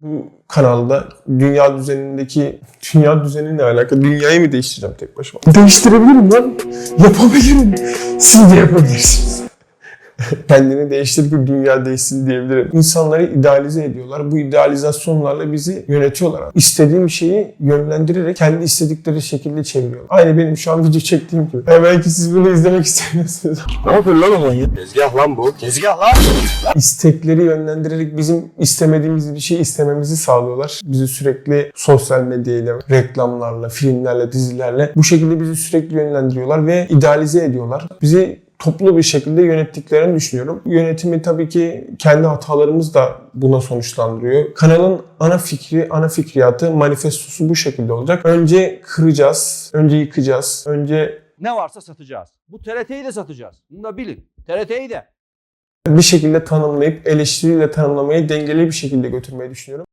Bu kanalda dünya düzenindeki dünya düzeninle alakalı dünyayı mı değiştireceğim tek başıma? Değiştirebilirim lan. Yapabilirim. Siz de yapabilirsiniz. Kendini değiştirip bir dünya değişsin diyebilirim. İnsanları idealize ediyorlar. Bu idealizasyonlarla bizi yönetiyorlar. İstediğim şeyi yönlendirerek kendi istedikleri şekilde çeviriyorlar. Aynı benim şu an video çektiğim gibi. Yani belki siz bunu izlemek istemiyorsunuz. Ne yapıyorsun lan o manyak? Tezgah lan bu. Tezgah lan. istekleri yönlendirerek bizim istemediğimiz bir şey istememizi sağlıyorlar. Bizi sürekli sosyal medyayla, reklamlarla, filmlerle, dizilerle bu şekilde bizi sürekli yönlendiriyorlar ve idealize ediyorlar. Bizi toplu bir şekilde yönettiklerini düşünüyorum. Yönetimi tabii ki kendi hatalarımız da buna sonuçlandırıyor. Kanalın ana fikri, ana fikriyatı, manifestosu bu şekilde olacak. Önce kıracağız, önce yıkacağız, önce Ne varsa satacağız. Bu TRT'yi de satacağız. Bunu da bilin. TRT'yi de. bir şekilde tanımlayıp eleştiriyle tanımlamayı dengeli bir şekilde götürmeyi düşünüyorum.